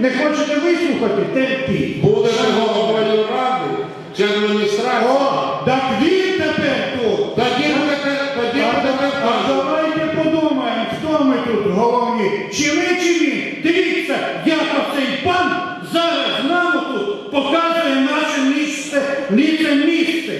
не хочете вислухати, терпіть. Будете головою ради чи адміністрації? О, так він тепер тут. Тоді будете, тоді будете а давайте подумаємо, хто ми тут головні. Чи ви, чи він? Дивіться, як оцей пан зараз нам тут показує наше місце, місце місце.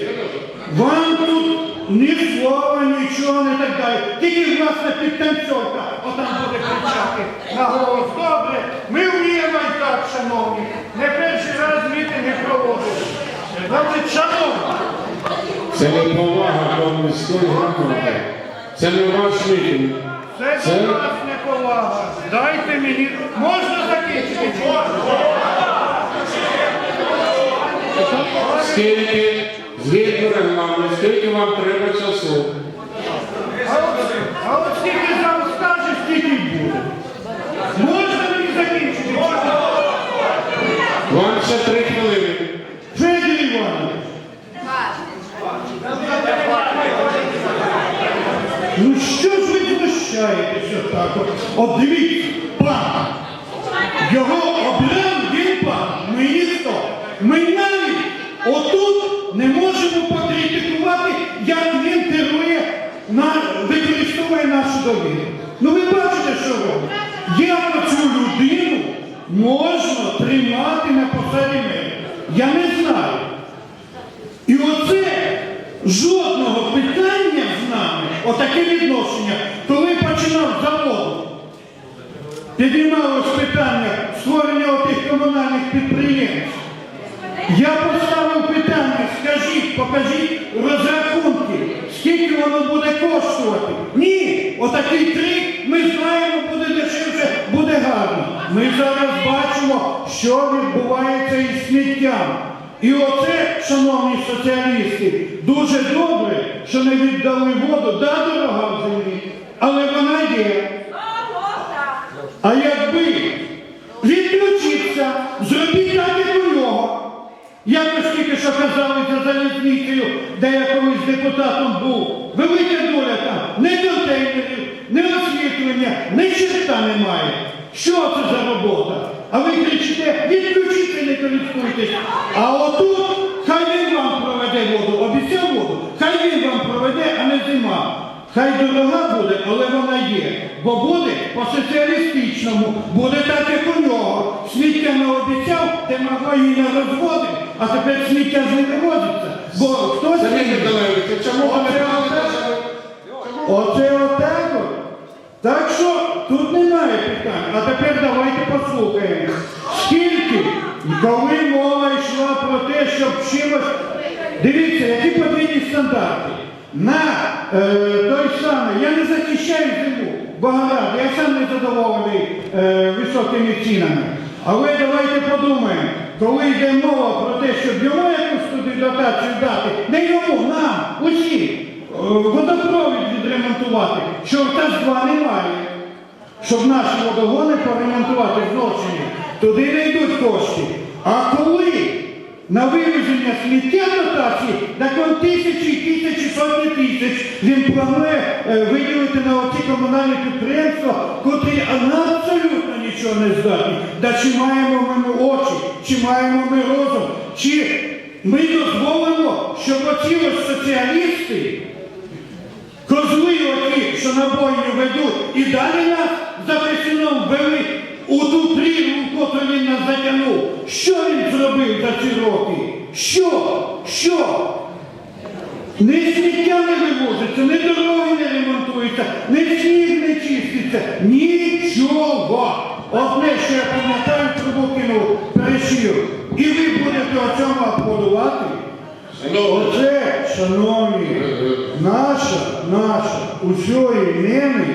Вам тут ні слова, нічого не так далі. Тільки власне підтанцьовка, отам буде кричати на голос. Добре, ми вміємо і так, шановні. Не перший раз мітинги проводили. Значить, шановні. Це не повага до міської громади. Це не ваш мітинг. Це Це- до вас неповага. Дайте мені. Можна закінчити? чи? Скільки, згідно регламенту, скільки вам треба часу? А от, а от скільки зал скаже, стільки й буде. Можна мені закінчити? чи ні? Вам ще три хвилини. Федір Іванович. Ну що ж ви знущаєтеся так? От, дивіться, пан. Його обрав він пан. Ми ніхто. Ми навіть отут не можемо покритикувати, як він керує, використовує нашу довіру. Ну ви бачите, що робить? Як цю людину можна тримати на посаді мера? Я не знаю. І оце жодного питання отаке відношення, коли починав завод, піднімалось питання створення отих комунальних підприємств. Я поставив питання, скажіть, покажіть розрахунки, скільки воно буде коштувати. Ні, отакий трик, ми знаємо, буде дешевше, буде гарно. Ми зараз бачимо, що відбувається із сміттям. І оце, шановні соціалісти, дуже добре, що не віддали воду, да, дорога в землі, але вона є. А якби відключився, зробіть так, як у нього. Я тільки що казали за залізницею, де я колись депутатом був. Велика доля там, не контейнерів, не освітлення, ні черта немає. Що це за робота? А ви кричите, відключіться, не користуйтесь. А отут хай він вам проведе воду, обіцяв воду, хай він вам проведе, а не зима. Хай дорога буде, але вона є. Бо буде по-соціалістичному, буде так, як у нього. Сміття не обіцяв, демагогії не розводив, а тепер сміття ж не вивозиться. Бо хтось... Чому Оце отак. Так що тут немає питань. А тепер давайте послухаємо. Скільки, коли мова йшла про те, щоб чимось. Дивіться, які подвійні стандарти. На е, той самий, я не захищаю зиму, багато, я сам не задоволений е, високими цінами. Але давайте подумаємо, коли йде мова про те, щоб йому якусь туди дотацію дати, не йому, нам, усі, е, водопровід відремонтувати, що в ТАС-2 немає, щоб наші водогони поремонтувати зношені, туди не йдуть кошти. А коли на вивезення сміття дотації, так он тисячі, тисячі, сотні тисяч він планує е, виділити на оці комунальні підприємства, котрі абсолютно нічого не здатні. Да чи маємо ми очі, чи маємо ми розум, чи ми дозволимо, щоб оці ось соціалісти Козли оті, що на бойню ведуть, і далі нас за Песином вели у ту прірву, в котру він нас затягнув. Що він зробив за ці роки? Що? Що? Ні сміття не вивозиться, ні дороги не ремонтуються, ні сніг не чиститься. Нічого. Одне, що я пам'ятаю, трубу кинув перешив. І ви будете о цьому аплодувати? Оце, шановні, наша, наша усьої неми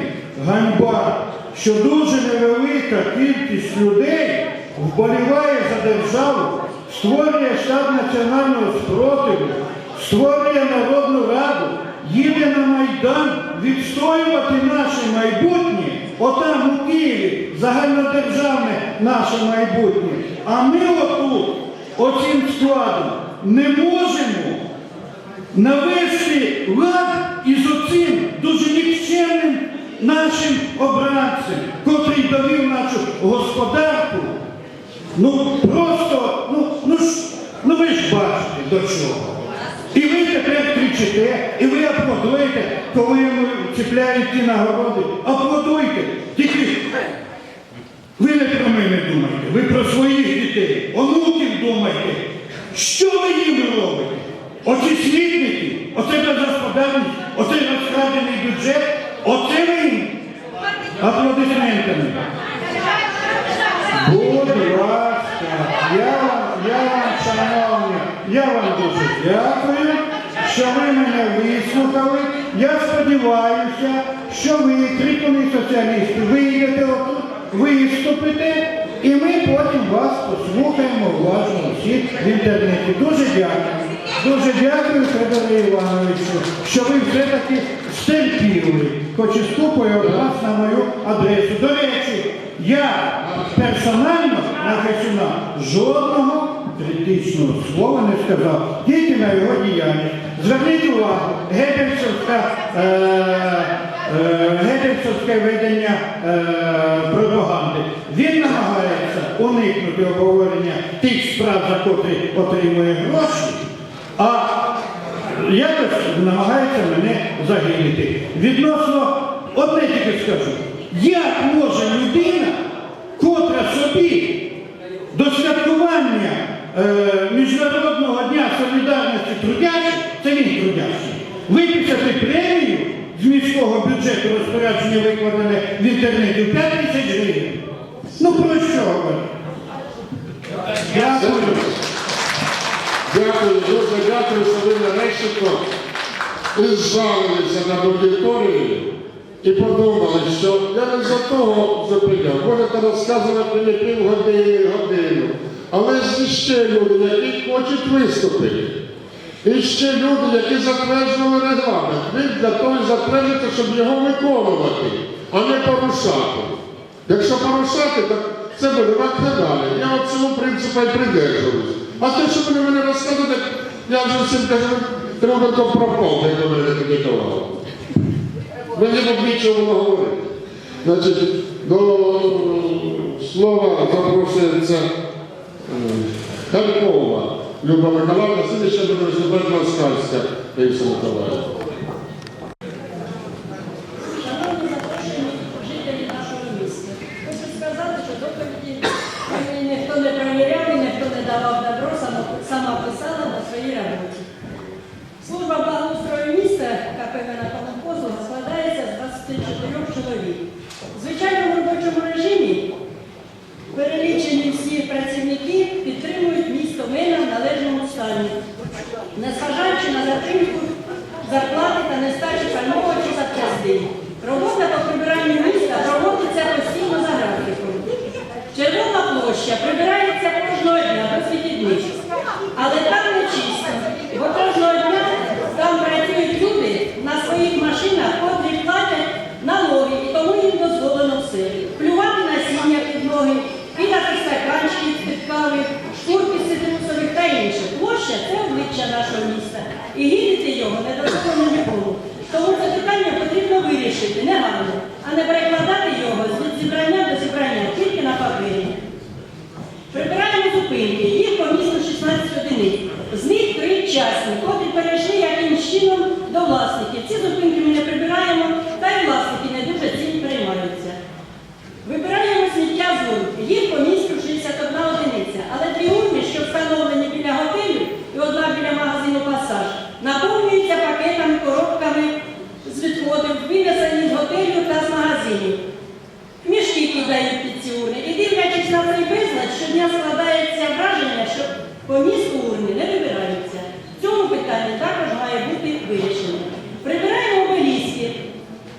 ганьба, що дуже невелика кількість людей вболіває за державу, створює штаб національного спротиву, створює народну раду, їде на Майдан відстоювати наше майбутнє, отам у Києві, загальнодержавне наше майбутнє. А ми отут, оцим складом, не можемо навести лад із дуже нікчемним нашим обранцем, котрий довів нашу господарку Ну просто, ну, ну ну ви ж бачите до чого. І ви тепер кричите, і ви аплодуєте, коли йому чіпляють ті нагороди. Аплодуйте. Тільки ви не про мене думайте, ви про своїх дітей, онуків думайте. Що ви їм робите? Оці смітники, оце безгосподарність, оцей розкрадений бюджет, оце ви аплодисментами. Будь ласка, я, я вам, шановні, я вам дуже дякую, що ви мене вислухали. Я сподіваюся, що ви, крикуни соціалісти, вийдете отут, виступите, і ми потім вас послухаємо уважно всі в інтернеті. Дуже дякую. Дуже дякую, Федоре Івановичу, що ви все-таки стерпіли, хоч і ступою вас на мою адресу. До речі, я персонально на Гайсюна жодного критичного слова не сказав, тільки на його діяльність. Зверніть увагу, гебельсовська, е, е, ведення е, пропаганди. Він намагається уникнути обговорення тих справ, за котрі отримує гроші, а якось намагається мене загинути. Відносно, одне тільки скажу, як може людина, котра собі до святкування е, Міжнародного дня солідарності трудячих, це він трудящий, виписати премію з міського бюджету розпорядження викладене в інтернеті в 5 тисяч гривень. Ну про що говорити? Дякую, дуже дякую, що нарешті зжалилися над аудиторією і подумали, що я не за того зупиняв. Можете розказувати мені півгодини, годину. Але ж ще люди, які хочуть виступити. І ще люди, які затверджували регламент. Ви для того затверджуєте, щоб його виконувати, а не порушати. Якщо порушати, так це буде далі. Я от принципу і придержуюсь. А те, що вони мене розказують, я вже всім кажу, треба то пропав, як до мене тоді давали. Мені б нічого було говорити. Значить, до слова запрошується е, Харкова Люба Миколаївна, ще буде виступати Москальська Раїса Миколаївна. Шановні запрошені жителі нашого міста, хочу сказати, що доповіді мені ніхто не перевіряв і ніхто не давав добро, сама, сама писала на своїй роботі. Служба благоустрою міста КП «Менакомпозу» складається з 24 чоловік. В звичайному робочому режимі перелічені всі працівники підтримують місто Мина в належному стані, незважаючи на затримку зарплати та нестачі пального чи. Робота по прибиранню міста проводиться постійно за графіком. Червона площа прибирається кожного дня без вихідних. Але там не чисто, бо кожного дня там працюють люди на своїх машинах, котрі платять налоги, і тому їм дозволено все. Плювати насіння під ноги, кидати стаканчики з-під кави, шкурки з та інше. Площа це обличчя нашого міста. І гідити його не дозволено нікому. Тому це питання потрібно вирішити негайно, а не перекладати його з зібрання до зібрання тільки на папері. Прибираємо зупинки, їх по місту 16 одиниць. З них три частні, котрі перейшли якимсь чином до власників. Ці зупинки ми не прибираємо, та й власники не дуже цим переймаються. Вибираємо сміття з урн. Їх по місту 61 одиниця. Але дві урни, що встановлені біля готелю і одна біля магазину Пасаж, наповнюються пакетами, коробками з відходів, вивезені з готелю та з магазинів. Мішки кидають під ці урни. І дивлячись на цей безлад, щодня складається враження, що по місту урни не вибираються. В цьому питанні також має бути вирішено. Прибираємо обеліски,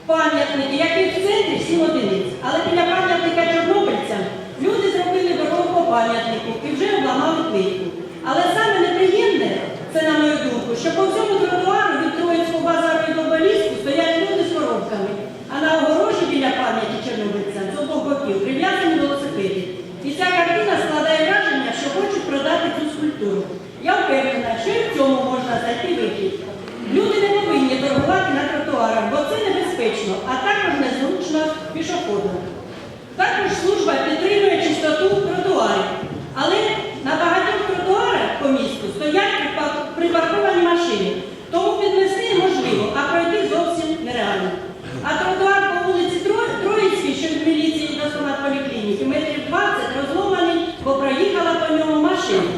пам'ятники, які в центрі всім одиниць. Але біля пам'ятника чорнобильцям люди зробили дорогу по пам'ятнику і вже обламали плитку. Але саме неприємне, це на мою думку, що по всьому тротуару від Троїцького базару і до обеліску стоять люди з коробками, а на огорожі біля пам'яті чорнобильцям з обох боків прив'язані велосипеди. І ця картина складає враження, що хочуть продати цю скульптуру. Я впевнена, що і в цьому можна знайти вихід. Люди не повинні торгувати на тротуарах, бо це небезпечно, а також незручно пішоходам. Також служба підтримує чистоту тротуарів. Але на багатьох тротуарах по місту стоять припа- припарковані машини. Тому підвести можливо, а пройти зовсім нереально. А тротуар по вулиці Тро- Троїцькій, що від міліції до стоматполіклініки, метрів 20 розломаний, бо проїхала по ньому машина.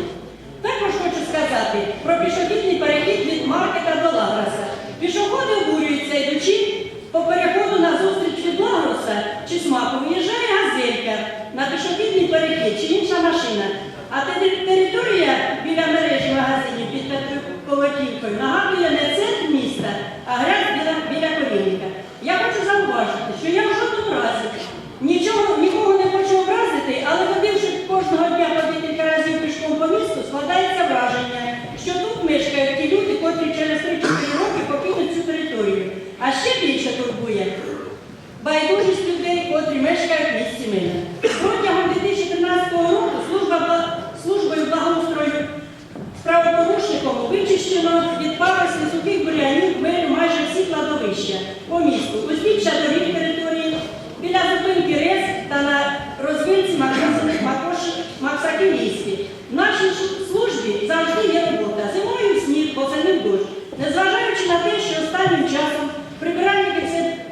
Також хочу сказати про пішохідний перехід від маркета до Лагроса. Пішоходи обурюються, йдучи по переходу на зустріч від Лагроса чи смаку, виїжджає газелька на перехід чи інша машина. А територія біля мережі магазинів під Петровкою нагадує не центр міста, а грязь біля, біля колінника. Я хочу зауважити, що я в жодному разі нічого, нікого не хочу образити, але ходивши кожного дня по декілька разів пішком по місту, складається враження, що тут мешкають ті люди, котрі через 3-4 роки покинуть цю територію. А ще більше турбує байдужість людей, котрі мешкають в місті Мина. Протягом 2013 року служба службою благоустрою правопорушником вичищено від парості сухих бурянів майже всі кладовища по місту, узбіччя доріг території, біля зупинки РЕС та на розвинці Максаківській. В нашій службі завжди є робота. Зимою сніг, восени дощ. Незважаючи на те, що останнім часом прибиральники все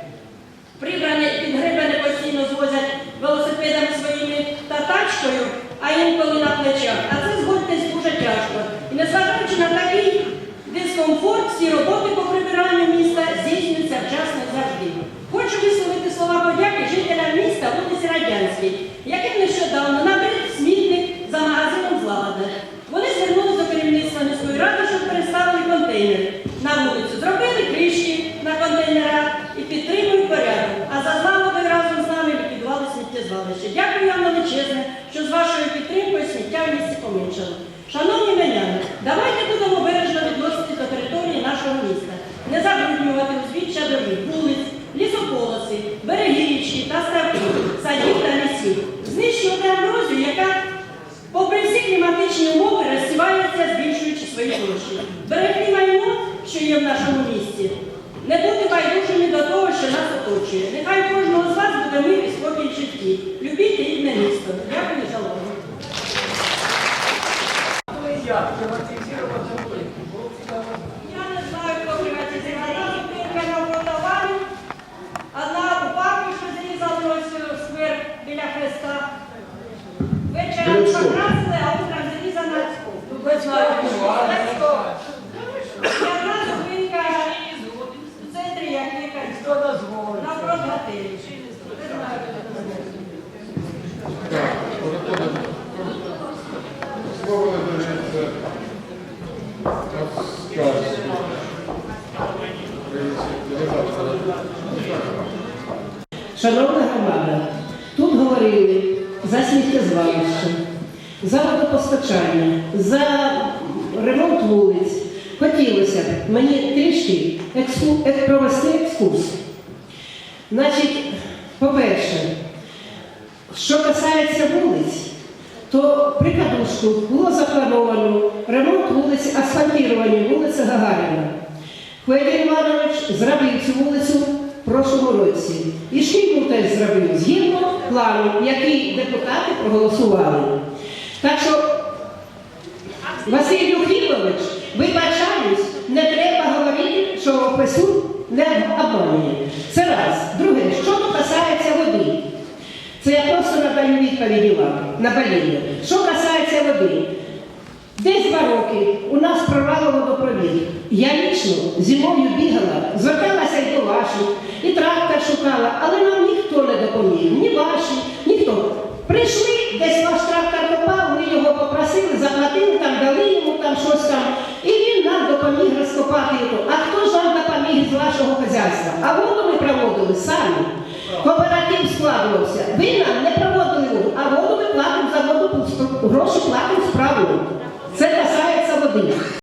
Прибране підгребане постійно звозять велосипедами своїми та тачкою, а інколи на плечах. А це згодьтесь дуже тяжко. І незважаючи на такий дискомфорт, всі роботи по прибиранню міста здійснюються вчасно і завжди. Хочу висловити слова подяки жителям міста вулиці Радянській, яким нещодавно набрид смітник за магазином Злагода. Вони звернулися до керівництва міської ради, щоб переставили контейнери на вулицю. Зробили кришки на контейнерах і підтримують порядок. А за злагодою разом з нами ліквідували сміттєзвалище. Дякую вам величезне, що з вашою підтримкою сміття в місті поменшало. Шановні меняни, давайте будемо бережно відноситись до території нашого міста, не забруднювати узбіччя доріг, вулиць, лісополоси, береги річки та ставків, садів та лісів, знищувати амброзію, яка Попри всі кліматичні умови розсівається, збільшуючи свої площі. Берегти майно, що є в нашому місті, не бути байдужими до того, що нас оточує. Нехай кожного з вас буде мир і спокій в житті. Любіть рідне місто. Дякую за увагу. Я не знаю, хто приватизував. Одна зупинка на Волноварі, одна у парку, що зрізали ось сквер біля хреста. Грицько. покрасили, а утром зрізана І одна зупинка в центрі, як лікар, навпроти готелі. Не знаю, хто це зробив. Так, переходимо. Слово надається Аскарській. Шановна громада, тут говорили за сміттєзвалище, за водопостачання, за ремонт вулиць. Хотілося б мені трішки екскурс, провести екскурс. Значить, по-перше, що касається вулиць, то при кадушку було заплановано ремонт вулиці, асфальтування вулиці Гагаріна. Федір Іванович зробив цю вулицю в прошлому році. І теж зробив згідно плану, який депутати проголосували. Так що, Василь Юхімович, вибачаюсь, не треба говорити, що ПСУ не обманює. Це раз. Друге, що касається води. Це я просто надаю відповіді вам на боління. Що касається води, десь два роки у нас прорвало водопровід. Я лічно зимою бігала, до ваших, і трактор шукала, але нам ніхто не допоміг, ні ваші, ніхто. Прийшли, десь ваш трактор попав, ми його попросили, заплатили, там дали йому там щось там, і він нам допоміг розкопати його. А хто ж вам допоміг з вашого хазяйства? А воду ми проводили самі. Кооператив складувався. Ви нам не проводили воду, а воду ми платимо за воду, гроші платимо справу. Це касається води.